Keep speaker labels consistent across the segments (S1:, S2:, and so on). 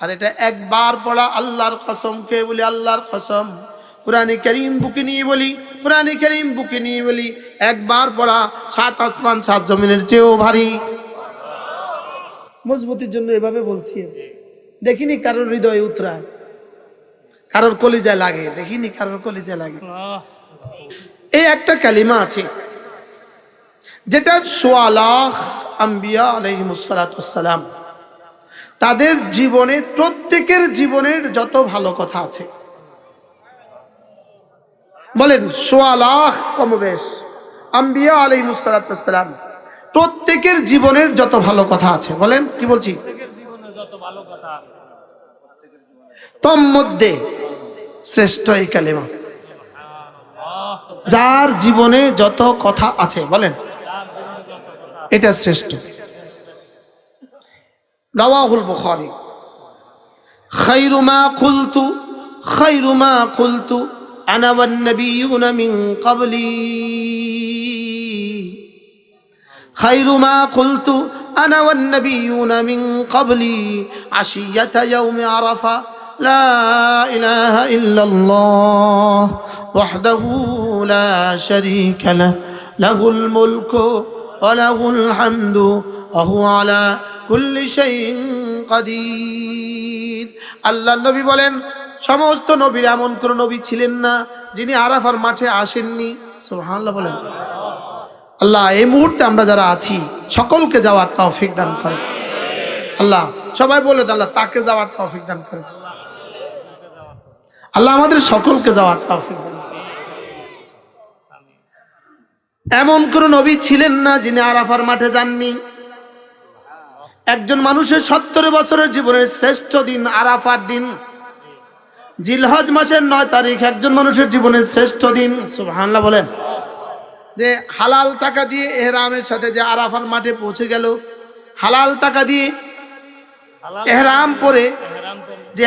S1: আর এটা একবার পড়া আল্লাহর কসম, কে বলি আল্লাহর কসম? পুরানি করিম বুকে নিয়ে বলি পুরানি করিম বুকে নিয়ে বলি, একবার পড়া সাত আসমান, সাত জমিনের চেয়েও ভারী। মজবুতির জন্য এভাবে বলছি। দেখিনি কারোর হৃদয়ে উতরায়। কারোর কলিজায় লাগে, দেখিনি কারোর কলিজায় লাগে। এই একটা কালিমা আছে, যেটা সোয়ালাহ আম্বিয়া আলহিমসালাম তাদের জীবনে প্রত্যেকের জীবনের যত ভালো কথা আছে। বলেন সোয়ালাহ কমবেশ আম্বিয়া আলহিমসালাম প্রত্যেকের জীবনের যত ভালো কথা আছে। বলেন কি বলছি? তম মধ্যে শ্রেষ্ঠ এই কালিমা। যার জীবনে যত কথা আছে বলেন এটা শ্রেষ্ঠ। رواه البخاري. خير ما قلت خير ما قلت أنا والنبيون من قبلي. خير ما قلت أنا والنبيون من قبلي. عشية يوم عرفة لا إله إلا الله وحده لا شريك له. له الملك وله الحمد وهو على কুল্লি শাইইন কাদির। আল্লাহ নবী বলেন, সমস্ত নবীর এমন কোনো নবী ছিলেন না যিনি আরাফার মাঠে আসেননি। সুবহানাল্লাহ বলেন। আল্লাহ, এই মুহূর্তে আমরা যারা আছি, সকলকে যাওয়ার তৌফিক দান করে আল্লাহ, সবাই বলে আল্লাহ, তাকে যাওয়ার তৌফিক দান করে আল্লাহ, আমাদের সকলকে যাওয়ার তৌফিক দান এমন কোন নবী ছিলেন না যিনি আরাফার মাঠে যাননি। একজন মানুষের সত্তর বছরের জীবনের শ্রেষ্ঠ দিন আরাফার দিন। জিলহজ মাসের নয় তারিখ একজন মানুষের জীবনের শ্রেষ্ঠ দিন। সুবহানাল্লাহ বলেন। যে হালাল টাকা দিয়ে এহরামের সাথে যে আরাফার মাঠে পৌঁছে গেল হালাল টাকা দিয়ে এহরাম পরে যে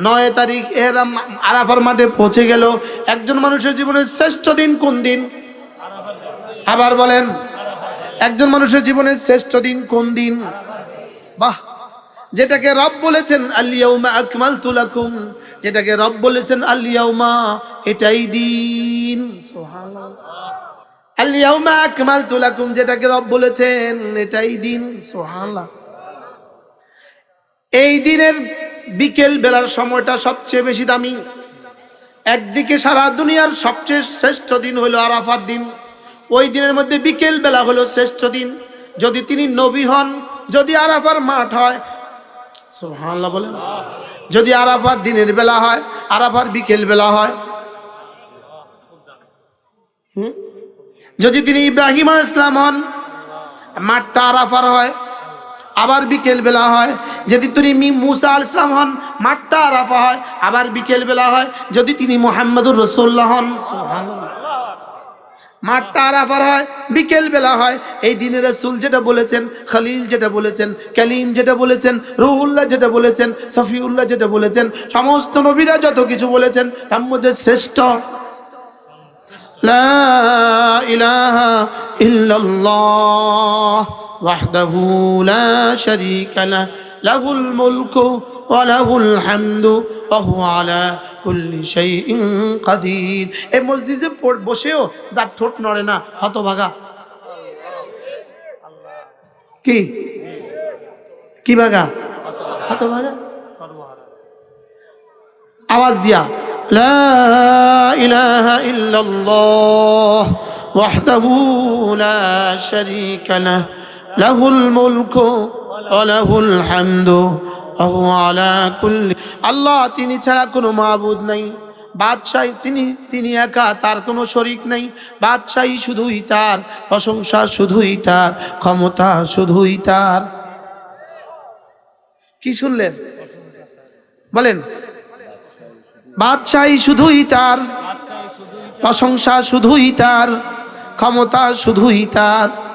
S1: নয় তারিখ এহরাম আরাফার মাঠে পৌঁছে গেল একজন মানুষের জীবনের শ্রেষ্ঠ দিন কোন দিন। আবার বলেন একজন মানুষের জীবনের শ্রেষ্ঠ দিন কোন দিন? বাহ! যেটাকে রব বলেছেন আলিয়াউমা আকমাল তুলাকুম যেটাকে রব বলেছেন আলিয়াউমা এটাই দিন। আলিয়াউমা আকমাল তুলাকুম যেটাকে রব বলেছেন, এটাই দিন। সোহানাল্লাহ এই দিনের বিকেল বেলার সময়টা সবচেয়ে বেশি দামি। একদিকে সারা দুনিয়ার সবচেয়ে শ্রেষ্ঠ দিন হলো আরাফার দিন। ওই দিনের মধ্যে বিকেল বেলা হলো শ্রেষ্ঠ দিন। যদি তিনি নবী হন, যদি আরাফার মাঠ হয় বলেন। যদি আরাফার দিনের বেলা হয়, আরাফার বিকেল বেলা হয় যদি তিনি ইব্রাহিম ইসলাম হন, মাঠটা আরাফার হয়, আবার বিকেল বেলা হয়। যদি তিনি মুসা আল ইসলাম হন, মাঠটা আরাফা হয়, আবার বিকেল বেলা হয়। যদি তিনি মোহাম্মদুর রসুল্লাহ হন, সুবহানাল্লাহ। মাঠটা আরাফার হয় বিকেল বেলা হয়। এই দিনে রসুল যেটা বলেছেন, খালিল যেটা বলেছেন, কালিম যেটা বলেছেন, রুহুল্লাহ যেটা বলেছেন, সফিউল্লাহ যেটা বলেছেন, সমস্ত নবীরা যত কিছু বলেছেন, তার মধ্যে শ্রেষ্ঠ। লা ইলাহা লাহ লাহুল মুলকু وله الحمد وهو على كل شيء قدير এই মসজিদে পড়- বসেও যার ঠোঁট নড়ে না হতভাগা কি কি ভাগা হতভাগা আওয়াজ দিয়া লা ইলাহা ইল্লাল্লাহ ওয়াহদাহু লা শারীকা লাহ লাহুল মুলকু ওয়া লাহুল হামদু আল্লাহ তিনি ছাড়া কোনো মাহবুদ নাই। বাদশাহী তিনি তিনি একা, তার কোনো শরিক নাই। বাদশাহী শুধুই তার, প্রশংসা শুধুই তার, ক্ষমতা শুধুই তার। কি শুনলেন? বলেন, বাদশাহী শুধুই তার, প্রশংসা শুধুই তার, ক্ষমতা শুধুই তার।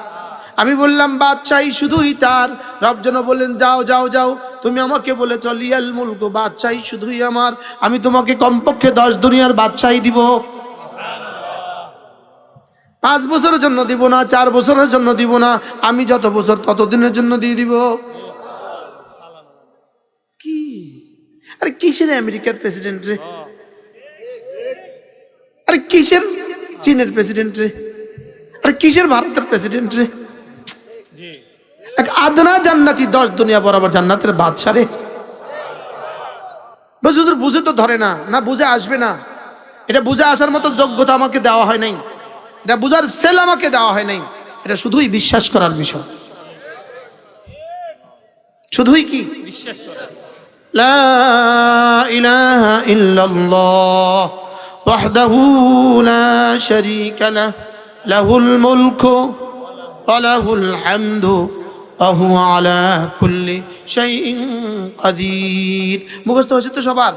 S1: আমি বললাম, বাদশাহী শুধুই তার। রব যেন বললেন, যাও যাও যাও। তুমি আমাকে বলেছ, লিয়াল মুলক, বাদশাহী শুধুই আমার। আমি তোমাকে কমপক্ষে দশ দুনিয়ার বাদশাহী দিব। পাঁচ বছরের জন্য দিব না, চার বছরের জন্য দিব না। আমি যত বছর ততদিনের জন্য দিয়ে দিব। কি? আরে কিসের আমেরিকার প্রেসিডেন্ট রে? আরে কিসের চীনের প্রেসিডেন্ট রে? আরে কিসের ভারতের প্রেসিডেন্ট রে? এক আদনা জান্নাতি, দশ দুনিয়া বরাবর জান্নাতের বাদশা রে। বুঝে তো ধরে না। না, বুঝে আসবে না। এটা বুঝে আসার মতো যোগ্যতা আমাকে দেওয়া হয় নাই। এটা বুঝার সেল আমাকে দেওয়া হয় নাই। এটা শুধুই বিশ্বাস করার বিষয়। শুধুই কি?
S2: বিশ্বাস
S1: وحده لا شريك له له الملك وله الحمد আহু আলা কুল্লি শাইইন মুখস্থ হচ্ছে তো সবার?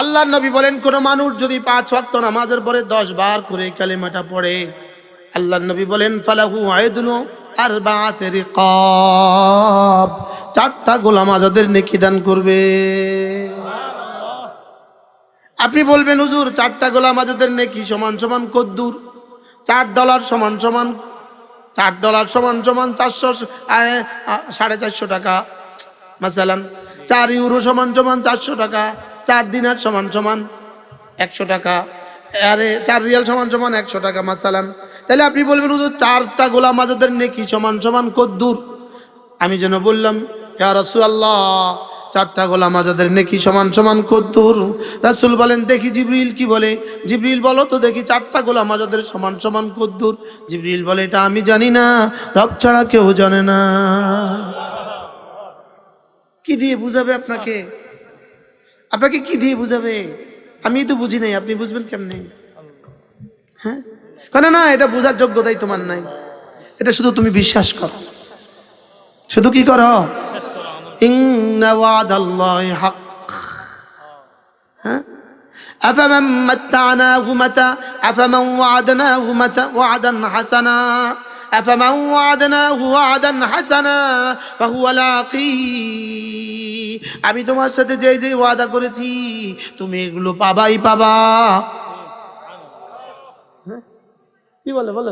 S1: আল্লাহ নবী বলেন, কোনো মানুষ যদি পাঁচ ওয়াক্ত নামাজের পরে দশ বার করে কালেমাটা পড়ে আল্লাহ নবী বলেন, ফালাহু আয়দুন আর বাতের কব চারটা গোলাম আজাদের নেকি দান করবে। আপনি বলবেন, হুজুর, চারটা গোলাম আজাদের নেকি সমান সমান কদ্দুর? চার ডলার সমান সমান চার ডলার সমান সমান চারশো সাড়ে চারশো টাকা। মাসালান, চার ইউরো সমান সমান চারশো টাকা, চার দিনার সমান সমান একশো টাকা, আরে চার রিয়াল সমান সমান একশো টাকা, মাসালান। তাহলে আপনি বলবেন, হুজুর, চারটা গোলাম আজাদের নেকি সমান সমান কদ্দুর? আমি যেন বললাম, ইয়া রাসূলুল্লাহ চারটা গোলাম আজাদের নেকি সমান সমান কদ্দুর। রাসূল বলেন, দেখি জিবরিল কি বলে? জিবরিল, বলো তো দেখি চারটা গোলাম আজাদের সমান সমান কদ্দুর। জিবরিল বলে, এটা আমি জানি না, রব ছাড়া কেউ জানে না। কি দিয়ে বুঝাবে আপনাকে? আপনাকে কি দিয়ে বুঝাবে? আমি তো বুঝি নাই, আপনি বুঝবেন কেমনে? হ্যাঁ? কেন না, এটা বোঝার যোগ্যতাই তোমার নাই। এটা শুধু তুমি বিশ্বাস করো। শুধু কি করো? হ্যাঁ أفمن متعناه متى أفمن وعدناه متى وعدا حسنا أفمن وعدناه وعدا حسنا فهو لاقيه আমি তোমার সাথে যে যে ওয়াদা করেছি তুমি এগুলো পাবাই পাবা হ্যাঁ? কি বলে বলো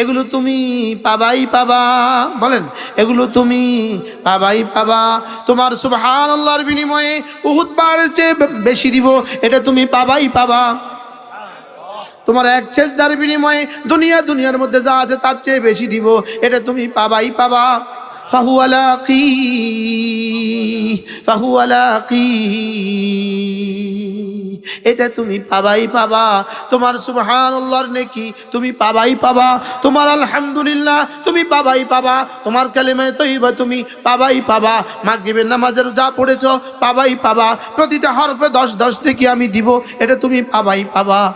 S1: এগুলো তুমি পাবাই পাবা। বলেন, এগুলো তুমি পাবাই পাবা। তোমার সুবহান আল্লাহর বিনিময়ে উহুদ পাহাড়ের চেয়ে বেশি দিব, এটা তুমি পাবাই পাবা। তোমার এক ছেজদার বিনিময়ে দুনিয়া দুনিয়ার মধ্যে যা আছে তার চেয়ে বেশি দিব, এটা তুমি পাবাই পাবা। ফাহুয়ালাকি ফাহুয়ালাকি এটা তুমি পাবাই পাবা। তোমার সুবহানাল্লাহর নেকি তুমি পাবাই পাবা। তোমার আলহামদুলিল্লাহ তুমি পাবাই পাবা। তোমার কালেমায়ে তৈবা তুমি পাবাই পাবা। মাগরিবের নামাজের যা পড়েছো পাবাই পাবা। প্রতিটা হরফে দশ দশ থেকে আমি দিব। এটা তুমি পাবাই পাবা।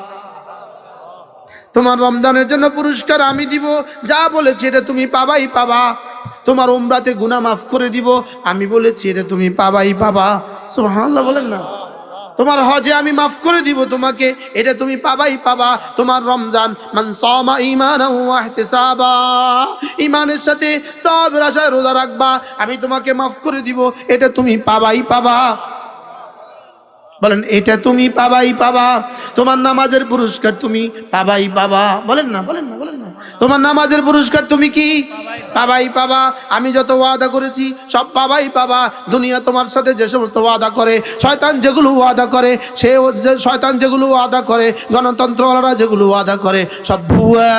S1: তোমার রমজানের জন্য পুরস্কার আমি দিব। যা বলেছি এটা তুমি পাবাই পাবা। তোমার উমরাতে গুণা মাফ করে দিব। আমি বলেছি, এটা তুমি পাবাই পাবা। সুবহানাল্লাহ বলেন না। তোমার হজে আমি মাফ করে দিব তোমাকে, এটা তুমি পাবাই পাবা। তোমার রমজান, মান সামা ইমান ঈমানের সাথে সব আশায় রোজা রাখবা। আমি তোমাকে মাফ করে দিব, এটা তুমি পাবাই পাবা। বলেন, এটা তুমি পাবাই পাবা। তোমার নামাজের পুরস্কার তুমি পাবাই পাবা। বলেন না বলেন না বলেন না। তোমার নামাজের পুরস্কার তুমি কি? পাবাই পাবা। আমি যত ওয়াদা করেছি, সব পাবাই পাবা। দুনিয়া তোমার সাথে যে সমস্ত ওয়াদা করে, শয়তান যেগুলো ওয়াদা করে, সে শয়তান যেগুলো ওয়াদা করে, গণতন্ত্রওয়ালারা যেগুলো ওয়াদা করে, সব ভুয়া।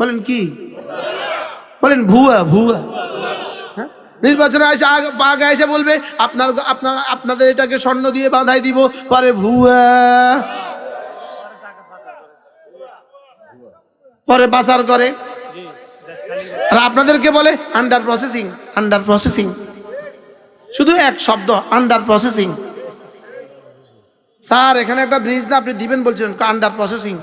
S1: বলেন কি? বলেন, ভুয়া ভুয়া? নির্বাচনে এসে আগ- আগে এসে বলবে আপনার আপনার আপনাদের এটাকে স্বর্ণ দিয়ে বাঁধাই দিব। পরে ভুয়া। পরে পাচার করে। আর আপনাদেরকে বলে আন্ডার প্রসেসিং আন্ডার প্রসেসিং শুধু এক শব্দ আন্ডার প্রসেসিং স্যার এখানে একটা ব্রিজ না আপনি দিবেন বলছেন আন্ডার প্রসেসিং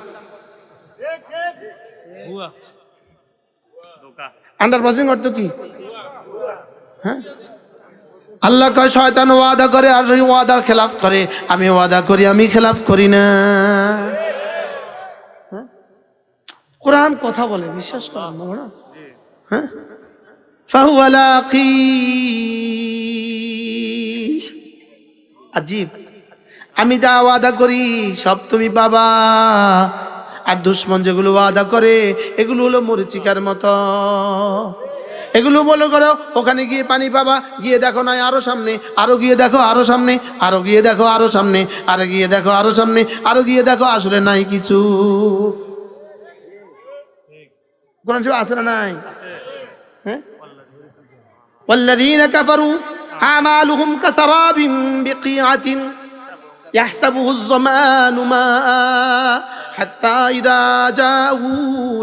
S1: আন্ডার প্রসেসিং অর্থ কি? হ্যাঁ? আল্লাহ কয়, শয়তান ওয়াদা করে আর ওয়াদার খেলাফ করে। আমি ওয়াদা করি, আমি খেলাফ করি না। হ্যাঁ? কোরআন কথা বলে, বিশ্বাস করেন হ্যাঁ? আমি যা ওয়াদা করি, সব তুমি বাবা আর দুশ্মন যেগুলো ওয়াদা করে, এগুলো হলো মরিচিকার মতো। এগুলো বলে করো ওখানে গিয়ে পানি পাবা গিয়ে দেখো না আরো সামনে আরো গিয়ে দেখো আরো সামনে আরো গিয়ে দেখো আরো সামনে আরো গিয়ে দেখো আরো সামনে আরো গিয়ে দেখো আসলে নাই কিছু কোরআন শরীফে আছে না নাই হ্যাঁ والذين كفروا أعمالهم كسراب بقيعة يحسبه الظمان ماء حتى إذا جاءه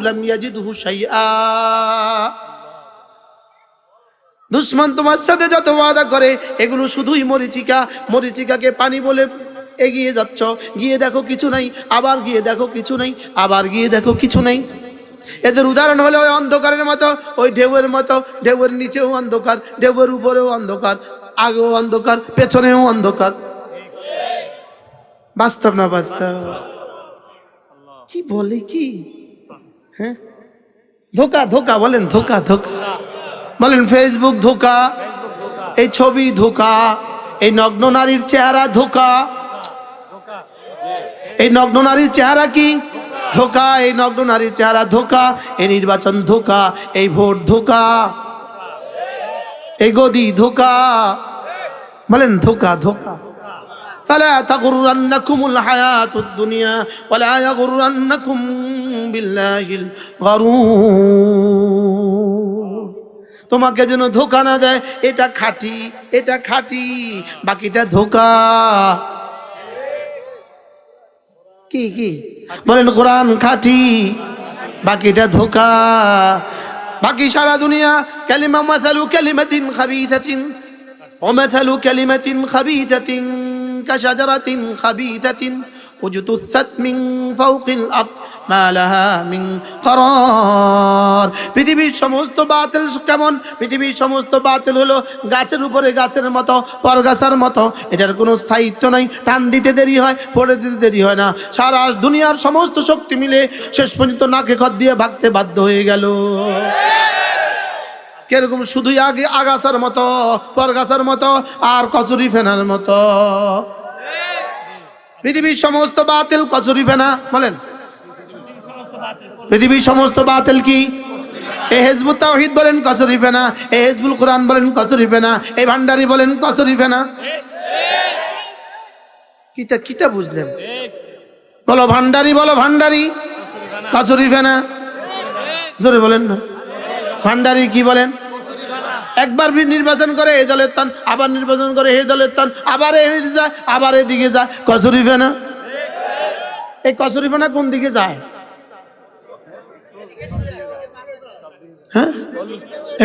S1: لم يجده شيئا দুশ্মন তোমার সাথে যত ওয়াদা করে, এগুলো শুধুই মরিচিকা। মরিচিকাকে পানি বলে এগিয়ে যাচ্ছ। গিয়ে দেখো কিছু নাই, আবার গিয়ে দেখো কিছু নাই, আবার গিয়ে দেখো কিছু নাই। এদের উদাহরণ হলো ওই অন্ধকারের মতো, ওই ঢেউয়ের মতো। ঢেউয়ের নিচেও অন্ধকার, ঢেউয়ের উপরেও অন্ধকার, আগেও অন্ধকার, পেছনেও অন্ধকার। বাস্তব না বাস্তব? কি বলে কি? হ্যাঁ? ধোকা ধোকা, বলেন ধোকা ধোকা। বলেন ফেসবুক ধোকা এই ছবি ধোকা এই নগ্ন নারীর চেহারা ধোকা এই নগ্ন নারীর চেহারা কি ধোকা এই নগ্ন নারীর চেহারা ধোকা এই নির্বাচন ধোকা এই ভোট ধোকা এই গদি ধোকা বলেন ধোকা ধোকা فلا تغرنكم الحياة الدنيا ولا يغرنكم بالله الغرور তোমাকে যেন ধোকা না দেয় এটা খাঁটি এটা খাঁটি বাকিটা ধোকা কি কি বলেন কোরআন খাঁটি বাকিটা ধোকা বাকি সারা দুনিয়া কালিমা মাসালু কালিমাতিন খাবিথাতিন ومثل كلمة خبيثة كشجرة خبيثة اجتثت من فوق الأرض পৃথিবীর সমস্ত বাতিল কেমন? পৃথিবীর সমস্ত বাতিল হলো গাছের উপরে গাছের মতো, পরগাছার মতো। এটার কোনো স্থায়িত্ব নাই। টান দিতে দেরি হয়, পড়ে দিতে দেরি হয় না। সারা দুনিয়ার সমস্ত শক্তি মিলে শেষ পর্যন্ত নাকে খত দিয়ে ভাগতে বাধ্য হয়ে গেল। কেরকম শুধুই আগে আগাছার মতো, পরগাছার মতো, আর কচুরি ফেনার মতো। পৃথিবীর সমস্ত বাতিল কচুরি ফেনা, বলেন। পৃথিবীর সমস্ত বাতিল কি? এ হেজবুত তাওহিদ বলেন কচুরি ফেনা এ হেজবুল কোরআন বলেন কচুরি ফেনা এই ভান্ডারি বলেন কচুরি ফেনা কিতা কিতা বুঝলেন? বলো ভান্ডারি বলো ভান্ডারি। কচুরি ফেনা জোরে বলেন না। ভান্ডারি কি বলেন? একবার নির্বাচন করে, এই দলের তান, আবার নির্বাচন করে, এই দলের তান, আবার এদিকে যায়, আবার এদিকে যায়। কচুরি ফেনা এই কচুরি ফেনা কোন দিকে যায়? হ্যাঁ?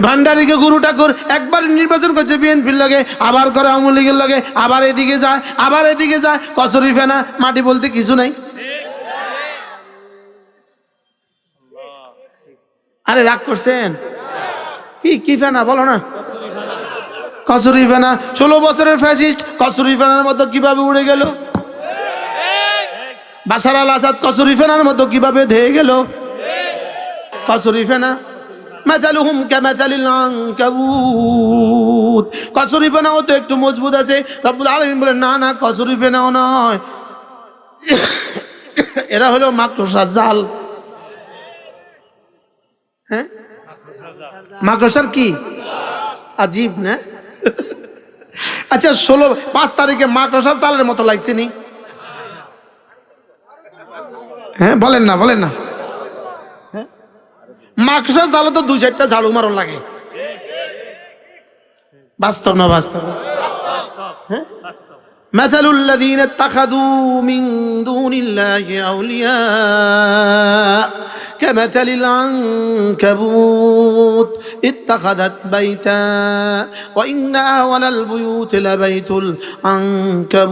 S1: ভান্ডারিকে গুরু ঠাকুর একবার নির্বাচন করছে বিএনপির লগে, আবার করে আওয়ামী লীগের লগে, আবার এদিকে যায়, আবার এদিকে যায়, কচুরি ফেনা, মাটি বলতে কিছু নাই। আরে রাগ করছেন? কি কি ফেনা বলো না। কসুরি ফেনা, ষোলো বছরের ফ্যাসিস্ট কসুরি ফেনার মতো কীভাবে উড়ে গেল? বাসার আল আসাদ কসুরি ফেনার মতো কীভাবে ধেয়ে গেল? কচুরি ফেনা মেথালুহুম কেমেথালিল আনকাবুত। কসুরি ফেনাও তো একটু মজবুত আছে। রব্বুল আলমিন বলেন না না, কসুরি ফেনাও নয়। এরা হলো মাকড়সার জাল হ্যাঁ? মাকড়সার কি? আজীব, না? আচ্ছা ষোলো, পাঁচ তারিখে মাকড়সার চালের মতো লাগছে নি? হ্যাঁ বলেন না বলেন না। মাকড়সার জালে তো দুই চারটা ঝাড়ু মারণ লাগে বাস্তব না বাস্তব হ্যাঁ مثل الذين اتخذوا من دون الله أولياء كمثل العنكبوت اتخذت بيتا وإن أول البيوت لبيت العنكبوت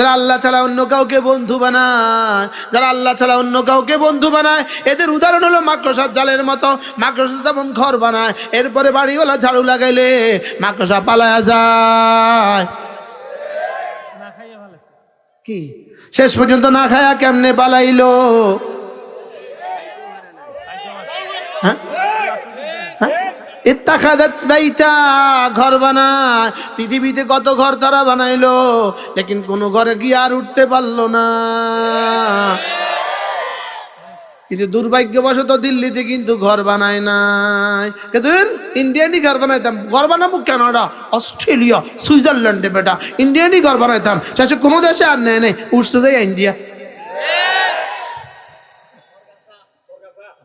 S1: যারা আল্লাহ ছাড়া অন্য কাউকে বন্ধু বানায় যারা আল্লাহ ছাড়া অন্য কাউকে বন্ধু বানায় এদের উদাহরণ হলো মাকড়সার জালের মতো। মাকড়সা যেমন ঘর বানায় এরপরে বাড়িওয়ালা ঝাড়ু লাগাইলে মাকড়সা পালায়া যায়। কি কি? শেষ পর্যন্ত না খায়া কেমনে পালাইলো হ্যাঁ হ্যাঁ? ইত্তাখাদাত বাইতা, ঘর বানায়। পৃথিবীতে কত ঘর তারা বানাইলো, লেকিন কোনো ঘরে গিয়ে আর উঠতে পারল না। কিন্তু দুর্ভাগ্যবশত দিল্লিতে কিন্তু ঘর বানায় নাই। কিন্তু ইন্ডিয়ানই ঘর বানাইতাম। ঘর বানাবো কানাডা অস্ট্রেলিয়া, সুইজারল্যান্ডে বেটা। ইন্ডিয়ানই ঘর বানাইতাম। শেষে কোনো দেশে আর নেয় নেই। উঠতে যাই ইন্ডিয়া।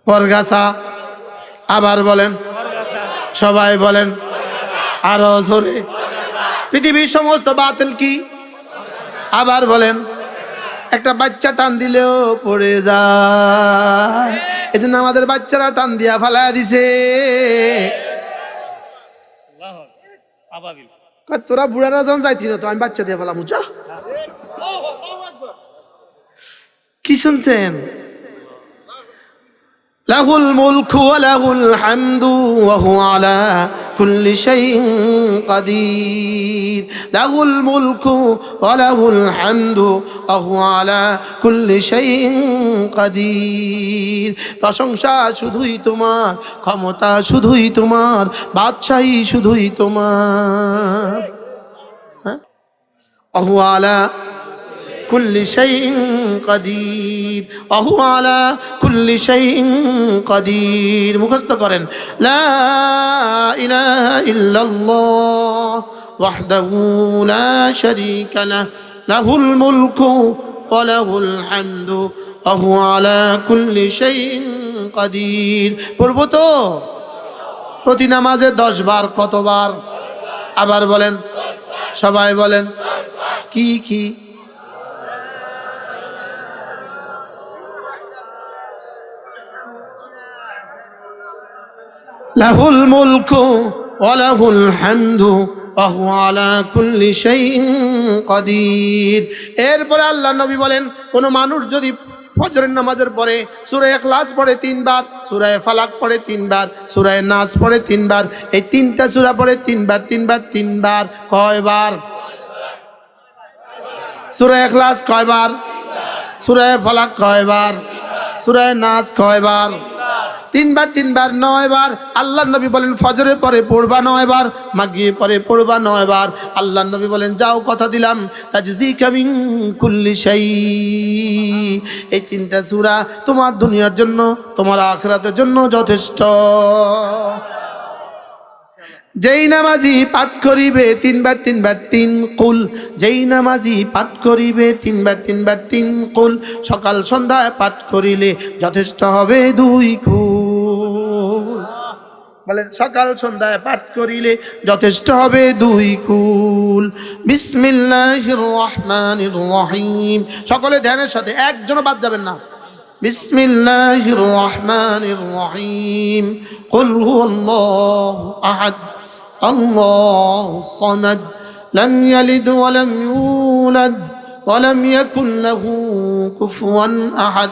S1: পরগাছা আবার বলেন সবাই বলেন আরও জোরে। পৃথিবীর সমস্ত বাতিল কি? আবার বলেন, একটা বাচ্চা টান দিলেও পড়ে যায়। এই জন্য আমাদের বাচ্চারা টান দিয়া ফালা দিছে। তোরা বুড়ারা যখন যাইতি না তো, আমি বাচ্চা দিয়ে ফেলাম কি শুনছেন? লাহুল মুলকু ওয়া লাহুল হামদু ওয়া হুয়া আলা কুল্লি শাইইন কাদির লাহুল মুলকু ওয়া লাহুল হামদু ওয়া হুয়া আলা কুল্লি শাইইন কাদির প্রশংসা শুধুই তোমার ক্ষমতা শুধুই তোমার বাদশাহী শুধুই তোমার হ্যাঁ وهو কুল্লি শাইইন কাদির। অহু আলা মুখস্থ করেন, লা ইলাহা ইল্লাল্লাহ, ওয়াহদাহু লা শারীকা লাহ, লাহুল মুলকু ওয়া লাহুল হামদু অহু আলা কুল্লি শাইইন কাদির। তো? প্রতি নামাজে দশ বার কতবার? আবার বলেন, সবাই বলেন, কি কি? লাহুল মুলকু ওয়া লাহুল হামদু এরপরে আল্লাহ নবী বলেন, কোন মানুষ যদি ফজরের নামাজের পরে সূরা ইখলাস পড়ে তিনবার, সূরা ফালাক পড়ে তিনবার, সূরা নাস পড়ে তিনবার, এই তিনটা সূরা পড়ে তিনবার তিনবার তিনবার, কয়বার? সূরা ইখলাস কয়বার? সূরা ফালাক কয়বার? সূরা নাস কয়বার? তিনবার তিনবার নয় বার আল্লাহ নবী বলেন, ফজরের পরে পড়বা নয় বার মাগিয়ে পরে পড়বা নয় বার আল্লাহ নবী বলেন, যাও, কথা দিলাম। কামিং কুল্লি এই তিনটা সূরা তোমার দুনিয়ার জন্য, তোমার আখরাতের জন্য যথেষ্ট। যেই নামাজি পাঠ করিবে, তিনবার তিনবার, তিন কুল। যেই নামাজি পাঠ করিবে, তিনবার তিনবার, তিন কুল। সকাল, সন্ধ্যায় পাঠ করিলে যথেষ্ট হবে দুই কুল। বলেন সকাল সন্ধ্যায় পাঠ করিলে যথেষ্ট হবে দুই কুল। বিসমিল্লাহির রহিম। সকলে ধ্যানের সাথে, একজনও বাদ যাবেন না। বিসমিল্লাহির রহমানির রহিম। কুল হুয়াল্লাহু আহাদ, আল্লাহু সামাদ, লাম ইয়ালিদ আহাদ।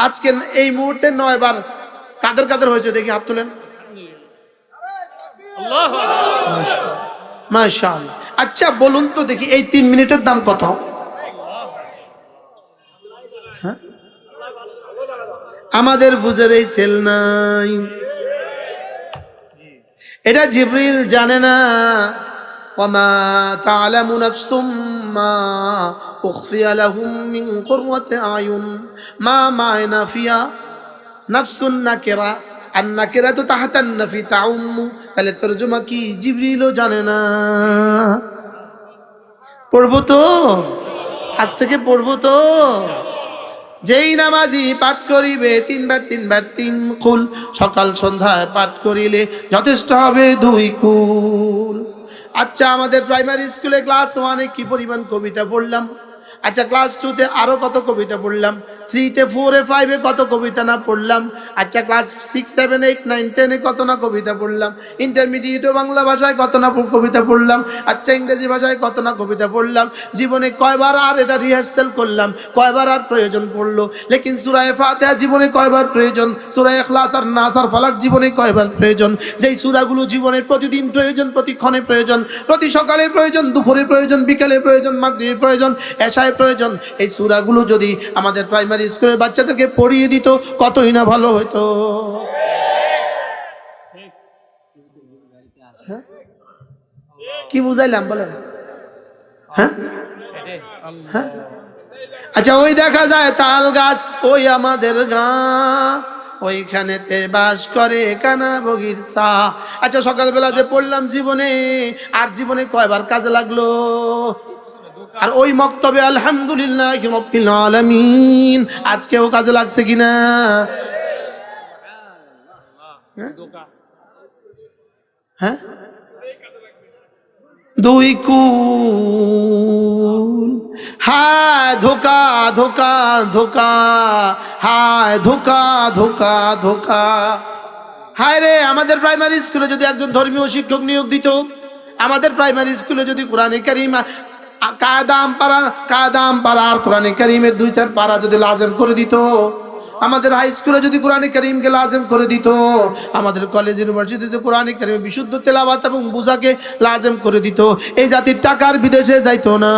S1: আজকে এই মুহূর্তে নয়বার কাদের কাদের হয়েছে দেখি হাত তুলেন। আচ্ছা বলুন তো দেখি এই তিন মিনিটের দাম কত? হ্যাঁ? আমাদের বুঝের এই সেল নাই। এটা জিবরিল জানে না। وما تعلم نفس ما أخفي لهم من قرة أعين ما معنى فيها نفس النكرة النكرة تحت النفي تعم তাহলে তরজমা কি জিবরিলও জানে না পড়বো তো আজ থেকে পড়বো তো যেই নামাজি পাঠ করিবে তিনবার তিনবার তিন কুল সকাল সন্ধ্যায় পাঠ করিলে যথেষ্ট হবে দুই কুল আচ্ছা আমাদের প্রাইমারি স্কুলে ক্লাস ওয়ানে কি পরিমাণ কবিতা পড়লাম? আচ্ছা ক্লাস টুতে আরও কত কবিতা পড়লাম? থ্রিতে ফোরে ফাইভে কত কবিতা না পড়লাম? আচ্ছা class six seven eight nine টেনে কত না কবিতা পড়লাম? ইন্টারমিডিয়েটে বাংলা ভাষায় কত না কবিতা পড়লাম? আচ্ছা ইংরেজি ভাষায় কত না কবিতা পড়লাম? জীবনে কয়বার আর এটা রিহার্সেল করলাম? কয়বার আর প্রয়োজন পড়ল? লেকিন সুরায় ফাতেহা জীবনে কয়বার প্রয়োজন? সুরায় এখলাস আর নাস আর ফালাক জীবনে কয়বার প্রয়োজন? যেই সুরাগুলো জীবনের প্রতিদিন প্রয়োজন, প্রতিক্ষণে প্রয়োজন, প্রতি সকালে প্রয়োজন, দুপুরে প্রয়োজন, বিকালে প্রয়োজন মাগরিবে প্রয়োজন, এশায় প্রয়োজন, এই সুরাগুলো যদি আমাদের প্রাইমারি স্কুলের বাচ্চাদেরকে পড়িয়ে দিত, কতই না ভালো হতো হ্যাঁ? কি বুঝাইলাম, বলেন। হ্যাঁ? হ্যাঁ? আচ্ছা ওই দেখা যায় তাল গাছ, ওই আমাদের গাঁ। ওইখানেতে বাস করে কানা বগির চা। আচ্ছা সকালবেলা যে পড়লাম জীবনে, আর জীবনে কয়বার কাজে লাগল? আর ওই মক্তবে আলহামদুলিল্লাহ আলামিন। আজকেও কাজে লাগছে কিনা? হ্যাঁ? দুই কুল। হায় ধোকা ধোকা ধোকা। হায় ধোকা ধোকা ধোকা। হায় রে, আমাদের প্রাইমারি স্কুলে যদি একজন ধর্মীয় শিক্ষক নিয়োগ দিত, আমাদের প্রাইমারি স্কুলে যদি কোরআনে কারিম কায়দাম পাড়া কায়দাম পাড়া আর কোরআনে করিমের দুই চার পাড়া যদি লাজেম করে দিত, আমাদের হাই স্কুলে যদি কোরআনে করিমকে লাজেম করে দিত, আমাদের কলেজ ইউনিভার্সিটিতে কোরআনে করিম বিশুদ্ধ তেলাবাত এবং বুঝাকে লাজেম করে দিত, এই জাতির টাকার বিদেশে যাইতো না।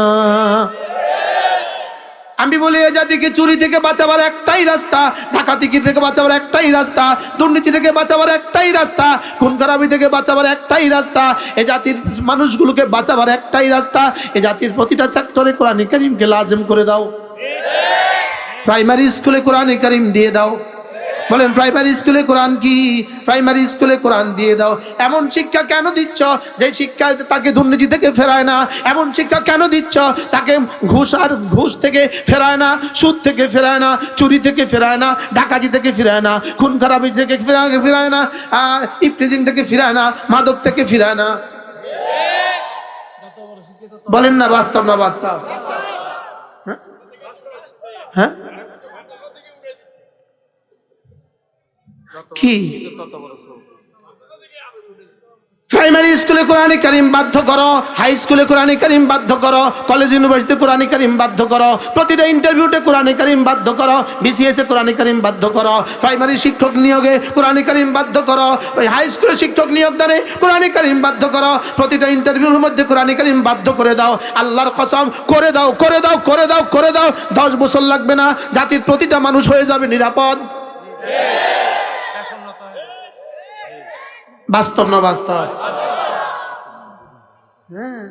S1: আমি বলি এ জাতিকে চুরি থেকে বাঁচাবার একটাই রাস্তা? ডাকাতি থেকে বাঁচাবার একটাই রাস্তা? দুর্নীতি থেকে বাঁচাবার একটাই রাস্তা? খুন খারাপি থেকে বাঁচাবার একটাই রাস্তা? এ জাতির মানুষগুলোকে বাঁচাবার একটাই রাস্তা? এ জাতির প্রতিটা সেক্টরে কোরআন করিমকে লাজেম করে দাও। প্রাইমারি স্কুলে কোরআন করিম দিয়ে দাও। বলেন, প্রাইমারি স্কুলে কোরআন কি? প্রাইমারি স্কুলে কোরআন দিয়ে দাও। এমন শিক্ষা কেন দিচ্ছ? যে শিক্ষা তাকে দুর্নীতি থেকে ফেরায় না। এমন শিক্ষা কেন দিচ্ছ? তাকে ঘুষ আর ঘুষ থেকে ফেরায় না, সুদ থেকে ফেরায় না, চুরি থেকে ফেরায় না, ডাকাতি থেকে ফিরায় না, খুন খারাপি থেকে ফেরায় ফেরায় না ইফটিজিং থেকে ফিরায় না, মাদক থেকে ফিরায় না। বলেন না, বাস্তব না বাস্তব? হ্যাঁ? কি? প্রাইমারি স্কুলে কোরআনে কারিম বাধ্য করো হাই স্কুলে কোরআনে কারিম বাধ্য করো কলেজ ইউনিভার্সিটি কোরআনে কারিম বাধ্য করো প্রতিটা ইন্টারভিউতে কোরআনে কারিম বাধ্য করো বিসিএস এ কোরআনে কারিম বাধ্য করো প্রাইমারি শিক্ষক নিয়োগে কোরআনে কারিম বাধ্য করো হাই স্কুলে শিক্ষক নিয়োগ দানে কোরআনে কারিম বাধ্য করো প্রতিটা ইন্টারভিউর মধ্যে কোরআনে কারিম বাধ্য করে দাও আল্লাহর কসম করে দাও করে দাও করে দাও করে দাও দশ বছর লাগবে না জাতির প্রতিটা মানুষ হয়ে যাবে নিরাপদ। বাস্তব না বাস্তব? হ্যাঁ।